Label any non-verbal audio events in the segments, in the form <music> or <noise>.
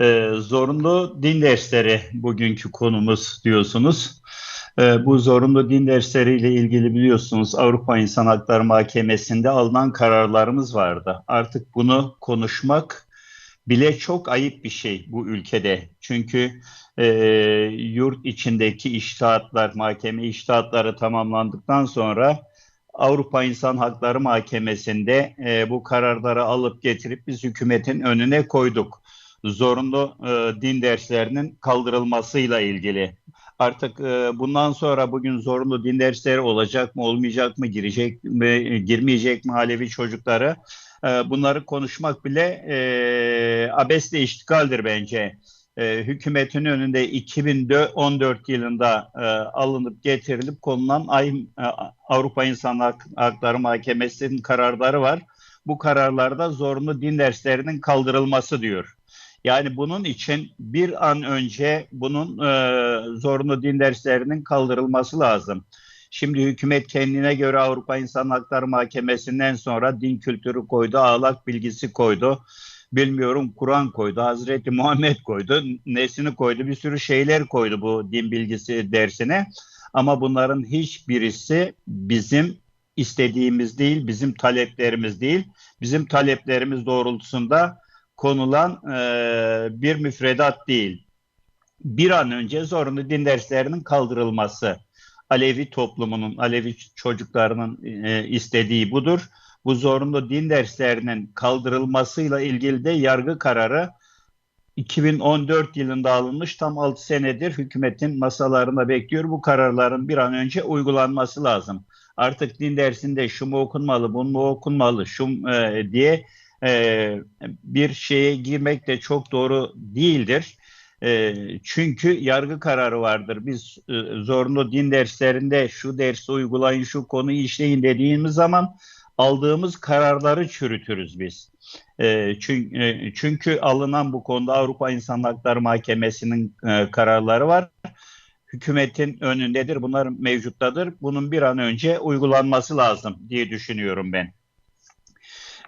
Ee, zorunlu din dersleri bugünkü konumuz diyorsunuz. Ee, bu zorunlu din dersleriyle ilgili biliyorsunuz Avrupa İnsan Hakları Mahkemesi'nde alınan kararlarımız vardı. Artık bunu konuşmak bile çok ayıp bir şey bu ülkede. Çünkü e, yurt içindeki iştahatlar, mahkeme iştahatları tamamlandıktan sonra Avrupa İnsan Hakları Mahkemesi'nde e, bu kararları alıp getirip biz hükümetin önüne koyduk. Zorunlu e, din derslerinin kaldırılmasıyla ilgili. Artık e, bundan sonra bugün zorunlu din dersleri olacak mı, olmayacak mı, girecek mi, girmeyecek mi Alevi çocukları? E, bunları konuşmak bile e, abesle iştigaldir bence e, hükümetin önünde 2014 yılında e, alınıp getirilip konulan Ay, e, Avrupa İnsan Hakları Mahkemesi'nin kararları var. Bu kararlarda zorunlu din derslerinin kaldırılması diyor. Yani bunun için bir an önce bunun e, zorunlu din derslerinin kaldırılması lazım. Şimdi hükümet kendine göre Avrupa İnsan Hakları Mahkemesi'nden sonra din kültürü koydu, ahlak bilgisi koydu bilmiyorum Kur'an koydu, Hazreti Muhammed koydu, nesini koydu, bir sürü şeyler koydu bu din bilgisi dersine. Ama bunların hiçbirisi bizim istediğimiz değil, bizim taleplerimiz değil. Bizim taleplerimiz doğrultusunda konulan e, bir müfredat değil. Bir an önce zorunlu din derslerinin kaldırılması. Alevi toplumunun, Alevi çocuklarının e, istediği budur bu zorunlu din derslerinin kaldırılmasıyla ilgili de yargı kararı 2014 yılında alınmış tam 6 senedir hükümetin masalarında bekliyor. Bu kararların bir an önce uygulanması lazım. Artık din dersinde şu mu okunmalı, bu mu okunmalı, şu e, diye e, bir şeye girmek de çok doğru değildir. E, çünkü yargı kararı vardır. Biz e, zorunlu din derslerinde şu dersi uygulayın, şu konuyu işleyin dediğimiz zaman aldığımız kararları çürütürüz biz. E, çünkü, e, çünkü alınan bu konuda Avrupa İnsan Hakları Mahkemesi'nin e, kararları var. Hükümetin önündedir, bunlar mevcuttadır. Bunun bir an önce uygulanması lazım diye düşünüyorum ben.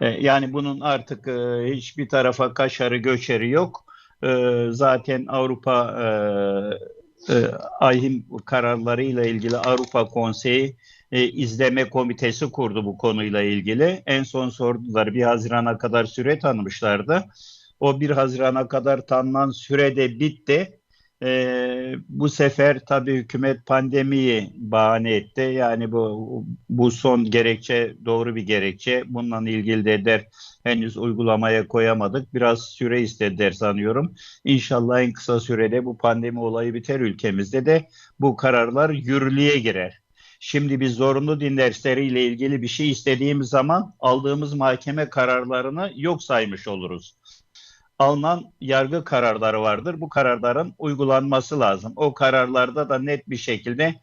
E, yani bunun artık e, hiçbir tarafa kaşarı göçeri yok. E, zaten Avrupa e, e, AYİM kararlarıyla ilgili Avrupa Konseyi izleme komitesi kurdu bu konuyla ilgili. En son sordular bir Haziran'a kadar süre tanımışlardı. O bir Haziran'a kadar tanınan sürede bitti. E, bu sefer tabii hükümet pandemiyi bahane etti. Yani bu bu son gerekçe doğru bir gerekçe. Bununla ilgili de der henüz uygulamaya koyamadık. Biraz süre istediler sanıyorum. İnşallah en kısa sürede bu pandemi olayı biter ülkemizde de bu kararlar yürürlüğe girer. Şimdi biz zorunlu din dersleriyle ilgili bir şey istediğimiz zaman aldığımız mahkeme kararlarını yok saymış oluruz. Alınan yargı kararları vardır. Bu kararların uygulanması lazım. O kararlarda da net bir şekilde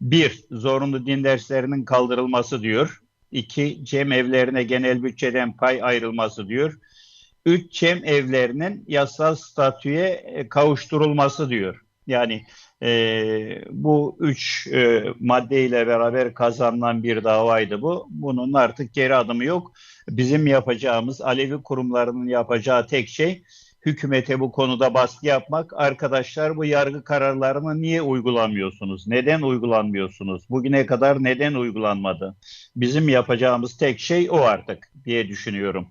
bir, zorunlu din derslerinin kaldırılması diyor. İki, cem evlerine genel bütçeden pay ayrılması diyor. Üç, cem evlerinin yasal statüye kavuşturulması diyor. Yani e, bu üç e, maddeyle beraber kazanılan bir davaydı bu. Bunun artık geri adımı yok. Bizim yapacağımız, Alevi kurumlarının yapacağı tek şey hükümete bu konuda baskı yapmak. Arkadaşlar bu yargı kararlarını niye uygulamıyorsunuz? Neden uygulanmıyorsunuz? Bugüne kadar neden uygulanmadı? Bizim yapacağımız tek şey o artık diye düşünüyorum.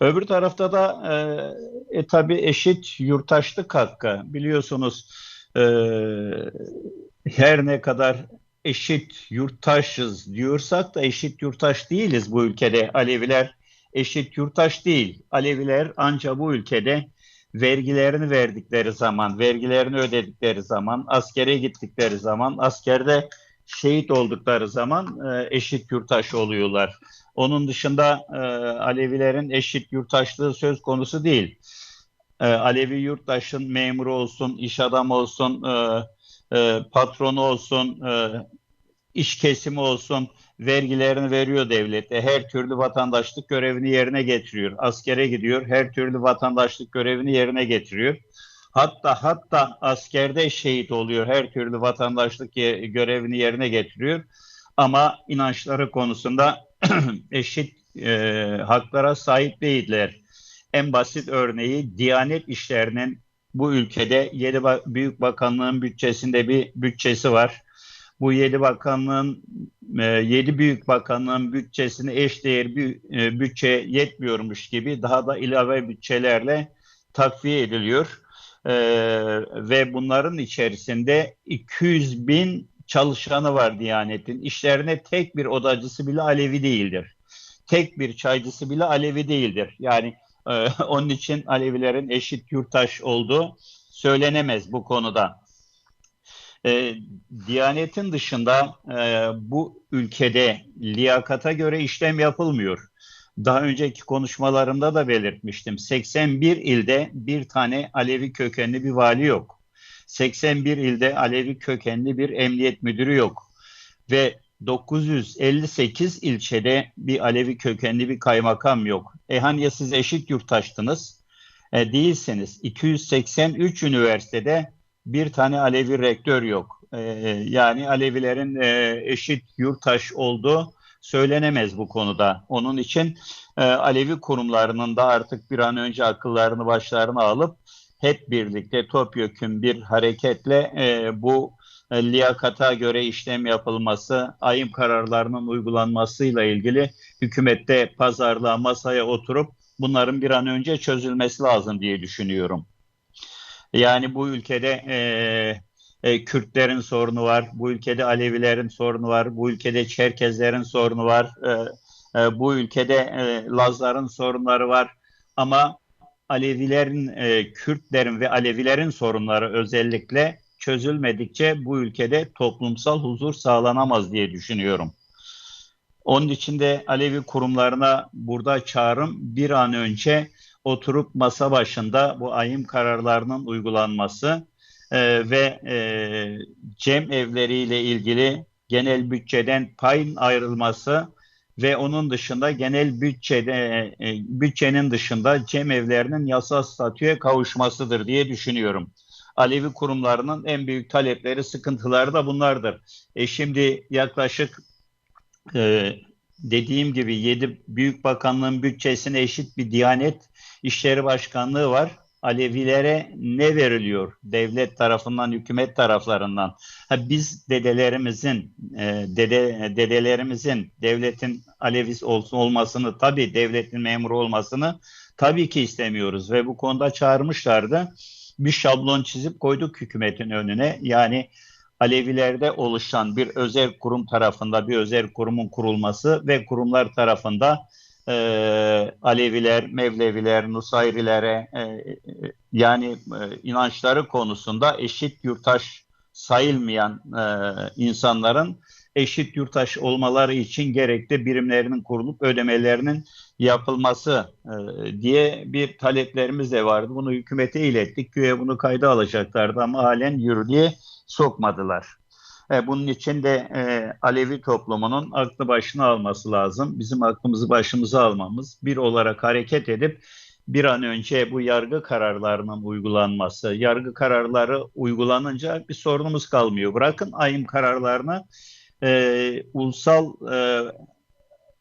Öbür tarafta da e, e, tabii eşit yurttaşlık hakkı. Biliyorsunuz e, her ne kadar eşit yurttaşız diyorsak da eşit yurttaş değiliz bu ülkede. Aleviler eşit yurttaş değil. Aleviler ancak bu ülkede vergilerini verdikleri zaman, vergilerini ödedikleri zaman, askere gittikleri zaman, askerde şehit oldukları zaman e, eşit yurttaş oluyorlar. Onun dışında e, Alevilerin eşit yurttaşlığı söz konusu değil. E, Alevi yurttaşın memuru olsun, iş adamı olsun, e, e, patronu olsun, e, iş kesimi olsun vergilerini veriyor devlete. Her türlü vatandaşlık görevini yerine getiriyor. Askere gidiyor, her türlü vatandaşlık görevini yerine getiriyor. Hatta hatta askerde şehit oluyor. Her türlü vatandaşlık görevini yerine getiriyor. Ama inançları konusunda <clears throat> eşit e, haklara sahip değiller. En basit örneği Diyanet işlerinin bu ülkede yedi büyük bakanlığın bütçesinde bir bütçesi var. Bu yedi bakanlığın e, yedi büyük bakanlığın bütçesine eşdeğer bir e, bütçe yetmiyormuş gibi daha da ilave bütçelerle takviye ediliyor. Ee, ve bunların içerisinde 200 bin çalışanı var Diyanet'in. İşlerine tek bir odacısı bile Alevi değildir. Tek bir çaycısı bile Alevi değildir. Yani e, <laughs> onun için Alevilerin eşit yurttaş olduğu söylenemez bu konuda. E, Diyanetin dışında e, bu ülkede liyakata göre işlem yapılmıyor. Daha önceki konuşmalarımda da belirtmiştim. 81 ilde bir tane Alevi kökenli bir vali yok. 81 ilde Alevi kökenli bir emniyet müdürü yok. Ve 958 ilçede bir Alevi kökenli bir kaymakam yok. E hani ya siz eşit yurttaştınız? E, değilsiniz. 283 üniversitede bir tane Alevi rektör yok. E, yani Alevilerin e, eşit yurttaş olduğu söylenemez bu konuda. Onun için e, Alevi kurumlarının da artık bir an önce akıllarını başlarına alıp hep birlikte topyekun bir hareketle e, bu e, liyakata göre işlem yapılması, ayım kararlarının uygulanmasıyla ilgili hükümette pazarlığa masaya oturup bunların bir an önce çözülmesi lazım diye düşünüyorum. Yani bu ülkede e, e, Kürtlerin sorunu var, bu ülkede Alevilerin sorunu var, bu ülkede Çerkezlerin sorunu var, e, e, bu ülkede e, Lazların sorunları var. Ama Alevilerin, e, Kürtlerin ve Alevilerin sorunları özellikle çözülmedikçe bu ülkede toplumsal huzur sağlanamaz diye düşünüyorum. Onun için de Alevi kurumlarına burada çağrım bir an önce oturup masa başında bu ayım kararlarının uygulanması e, ve e, cem evleriyle ilgili genel bütçeden payın ayrılması ve onun dışında genel bütçede e, bütçenin dışında cem evlerinin yasal statüye kavuşmasıdır diye düşünüyorum. Alevi kurumlarının en büyük talepleri, sıkıntıları da bunlardır. E şimdi yaklaşık e, dediğim gibi 7 büyük bakanlığın bütçesine eşit bir Diyanet İşleri Başkanlığı var. Alevilere ne veriliyor devlet tarafından, hükümet taraflarından? Ha, biz dedelerimizin, e, dede, dedelerimizin devletin Alevis olsun olmasını, tabii devletin memuru olmasını tabii ki istemiyoruz ve bu konuda çağırmışlardı bir şablon çizip koyduk hükümetin önüne. Yani Alevilerde oluşan bir özel kurum tarafında bir özel kurumun kurulması ve kurumlar tarafında e, Aleviler, Mevleviler, Nusayrilere e, yani e, inançları konusunda eşit yurttaş sayılmayan e, insanların eşit yurttaş olmaları için gerekli birimlerinin kurulup ödemelerinin yapılması e, diye bir taleplerimiz de vardı. Bunu hükümete ilettik. Güya bunu kayda alacaklardı ama halen yürürlüğe sokmadılar. E, bunun için de e, Alevi toplumunun aklı başına alması lazım. Bizim aklımızı başımıza almamız, bir olarak hareket edip bir an önce bu yargı kararlarının uygulanması, yargı kararları uygulanınca bir sorunumuz kalmıyor. Bırakın ayım kararlarını e, ulusal e,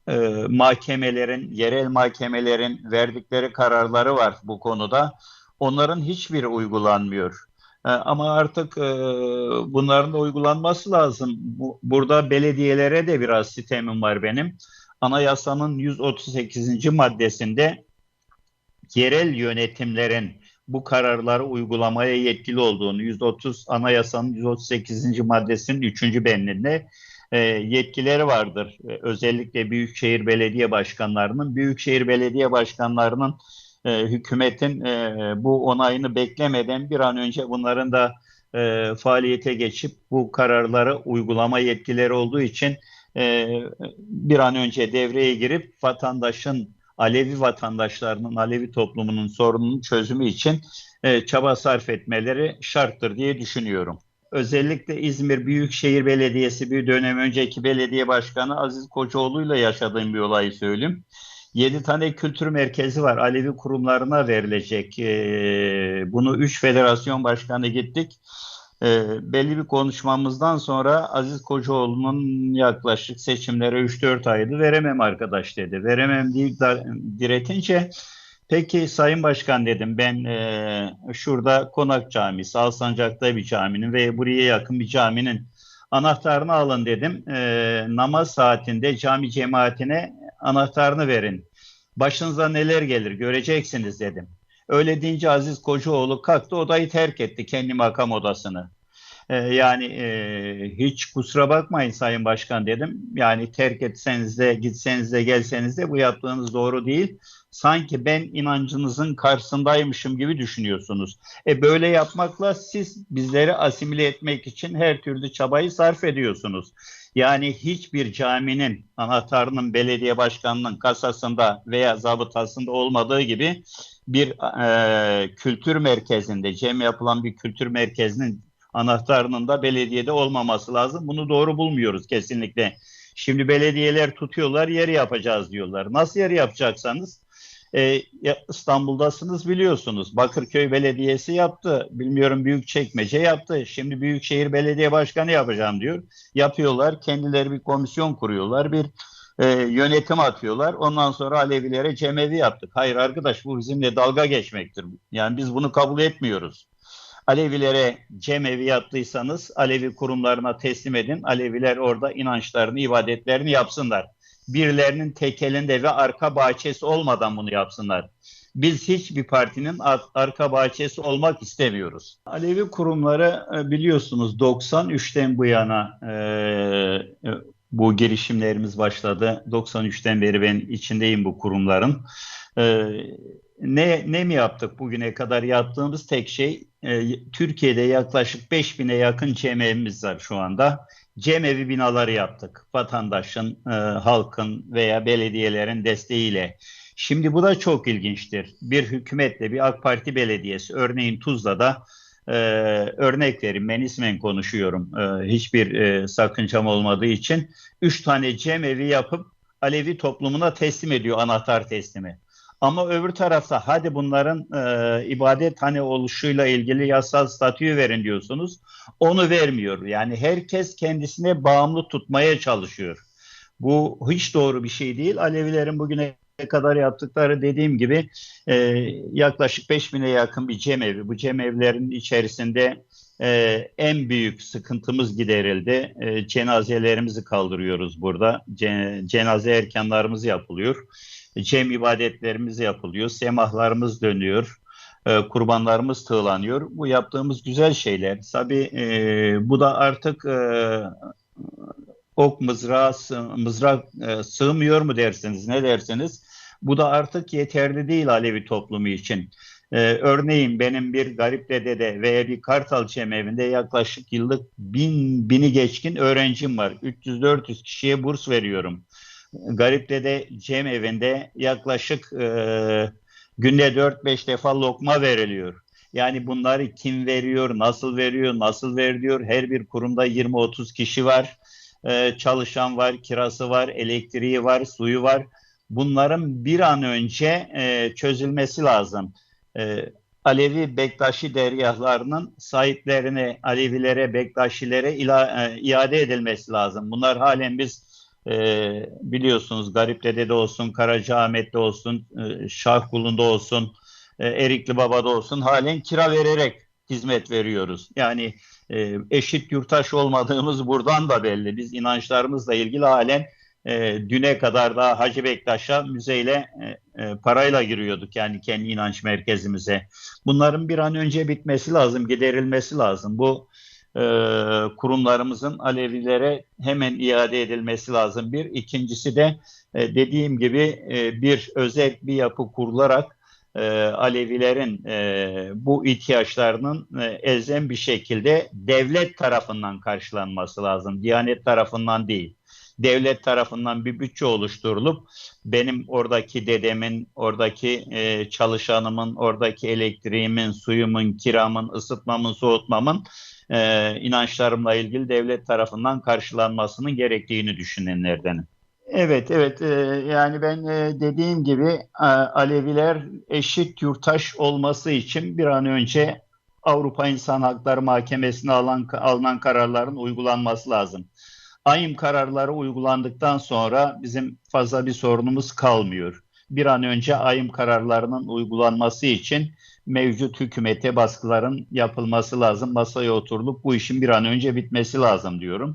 e, mahkemelerin, yerel mahkemelerin verdikleri kararları var bu konuda. Onların hiçbiri uygulanmıyor. E, ama artık e, bunların da uygulanması lazım. Bu, burada belediyelere de biraz sistemim var benim. Anayasanın 138. maddesinde yerel yönetimlerin bu kararları uygulamaya yetkili olduğunu 130 Anayasanın 138. maddesinin 3. bendinde e, yetkileri vardır. E, özellikle büyükşehir belediye başkanlarının, büyükşehir belediye başkanlarının e, hükümetin e, bu onayını beklemeden bir an önce bunların da e, faaliyete geçip bu kararları uygulama yetkileri olduğu için e, bir an önce devreye girip vatandaşın Alevi vatandaşlarının, Alevi toplumunun sorununun çözümü için e, çaba sarf etmeleri şarttır diye düşünüyorum. Özellikle İzmir Büyükşehir Belediyesi bir dönem önceki belediye başkanı Aziz Kocaoğlu ile yaşadığım bir olayı söyleyeyim. 7 tane kültür merkezi var. Alevi kurumlarına verilecek. E, bunu 3 federasyon başkanı gittik. E, belli bir konuşmamızdan sonra Aziz Kocaoğlu'nun yaklaşık seçimlere 3-4 aydı veremem arkadaş dedi. Veremem deyip diretince Peki Sayın Başkan dedim ben e, şurada Konak Camisi, Alsancak'ta bir caminin ve buraya yakın bir caminin anahtarını alın dedim. E, namaz saatinde cami cemaatine anahtarını verin. Başınıza neler gelir göreceksiniz dedim. Öyle deyince Aziz Kocaoğlu kalktı odayı terk etti kendi makam odasını. Ee, yani e, hiç kusura bakmayın Sayın Başkan dedim. Yani terk etseniz de gitseniz de gelseniz de bu yaptığınız doğru değil. Sanki ben inancınızın karşısındaymışım gibi düşünüyorsunuz. E böyle yapmakla siz bizleri asimile etmek için her türlü çabayı sarf ediyorsunuz. Yani hiçbir caminin anahtarının belediye başkanının kasasında veya zabıtasında olmadığı gibi bir e, kültür merkezinde, cem yapılan bir kültür merkezinin anahtarının da belediyede olmaması lazım. Bunu doğru bulmuyoruz kesinlikle. Şimdi belediyeler tutuyorlar, yeri yapacağız diyorlar. Nasıl yeri yapacaksanız e, İstanbul'dasınız biliyorsunuz. Bakırköy Belediyesi yaptı. Bilmiyorum Büyükçekmece yaptı. Şimdi Büyükşehir Belediye Başkanı yapacağım diyor. Yapıyorlar. Kendileri bir komisyon kuruyorlar. Bir e, yönetim atıyorlar. Ondan sonra Alevilere cemevi yaptık. Hayır arkadaş bu bizimle dalga geçmektir. Yani biz bunu kabul etmiyoruz. Alevilere cemevi yaptıysanız Alevi kurumlarına teslim edin. Aleviler orada inançlarını, ibadetlerini yapsınlar. Birilerinin tekelinde ve arka bahçesi olmadan bunu yapsınlar. Biz hiçbir partinin arka bahçesi olmak istemiyoruz. Alevi kurumları e, biliyorsunuz 93'ten bu yana e, e, bu girişimlerimiz başladı. 93'ten beri ben içindeyim bu kurumların. E, ne ne mi yaptık bugüne kadar yaptığımız tek şey e, Türkiye'de yaklaşık 5000'e yakın cemevimiz var şu anda. Cemevi binaları yaptık. Vatandaşın, e, halkın veya belediyelerin desteğiyle. Şimdi bu da çok ilginçtir. Bir hükümetle bir AK Parti belediyesi örneğin Tuzla'da e, örnek vereyim ben ismen konuşuyorum. E, hiçbir e, sakıncam olmadığı için üç tane cemevi yapıp Alevi toplumuna teslim ediyor anahtar teslimi. Ama öbür tarafta hadi bunların e, ibadet hani oluşuyla ilgili yasal statüyü verin diyorsunuz. Onu vermiyor. Yani herkes kendisine bağımlı tutmaya çalışıyor. Bu hiç doğru bir şey değil. Alevilerin bugüne kadar yaptıkları dediğim gibi e, yaklaşık 5000'e yakın bir cemevi. Bu cemevlerin içerisinde e, en büyük sıkıntımız giderildi. E, cenazelerimizi kaldırıyoruz burada. Ce, cenaze erkanlarımız yapılıyor cem ibadetlerimiz yapılıyor, semahlarımız dönüyor, e, kurbanlarımız tığlanıyor. Bu yaptığımız güzel şeyler. Tabii e, bu da artık e, ok mızrağı, mızrak e, sığmıyor mu dersiniz, ne dersiniz? Bu da artık yeterli değil Alevi toplumu için. Ee, örneğin benim bir garip dedede veya bir Kartal Cemevinde yaklaşık yıllık bin, bini geçkin öğrencim var. 300-400 kişiye burs veriyorum. Garip'te de Cem evinde yaklaşık e, günde 4-5 defa lokma veriliyor. Yani bunları kim veriyor, nasıl veriyor, nasıl veriliyor? Her bir kurumda 20-30 kişi var. E, çalışan var, kirası var, elektriği var, suyu var. Bunların bir an önce e, çözülmesi lazım. E, Alevi Bektaşi dergahlarının sahiplerine, Alevilere, Bektaşilere ila, e, iade edilmesi lazım. Bunlar halen biz e, biliyorsunuz Garipdede'de olsun, Karacaahmet'te olsun, e, Şahkulun'da olsun, e, Erikli Baba'da olsun halen kira vererek hizmet veriyoruz. Yani e, eşit yurttaş olmadığımız buradan da belli. Biz inançlarımızla ilgili halen e, düne kadar da Hacı Bektaş'a müzeyle e, e, parayla giriyorduk yani kendi inanç merkezimize. Bunların bir an önce bitmesi lazım, giderilmesi lazım. Bu e, kurumlarımızın Alevilere hemen iade edilmesi lazım. Bir, ikincisi de e, dediğim gibi e, bir özel bir yapı kurularak e, Alevilerin e, bu ihtiyaçlarının e, elzem bir şekilde devlet tarafından karşılanması lazım. Diyanet tarafından değil devlet tarafından bir bütçe oluşturulup benim oradaki dedemin, oradaki e, çalışanımın, oradaki elektriğimin, suyumun, kiramın, ısıtmamın, soğutmamın e, inançlarımla ilgili devlet tarafından karşılanmasının gerektiğini düşünenlerdenim. Evet, evet. E, yani ben e, dediğim gibi e, Aleviler eşit yurttaş olması için bir an önce Avrupa İnsan Hakları Mahkemesi'ne alan, alınan kararların uygulanması lazım. AYM kararları uygulandıktan sonra bizim fazla bir sorunumuz kalmıyor. bir an önce ayım kararlarının uygulanması için mevcut hükümete baskıların yapılması lazım. Masaya oturulup bu işin bir an önce bitmesi lazım diyorum.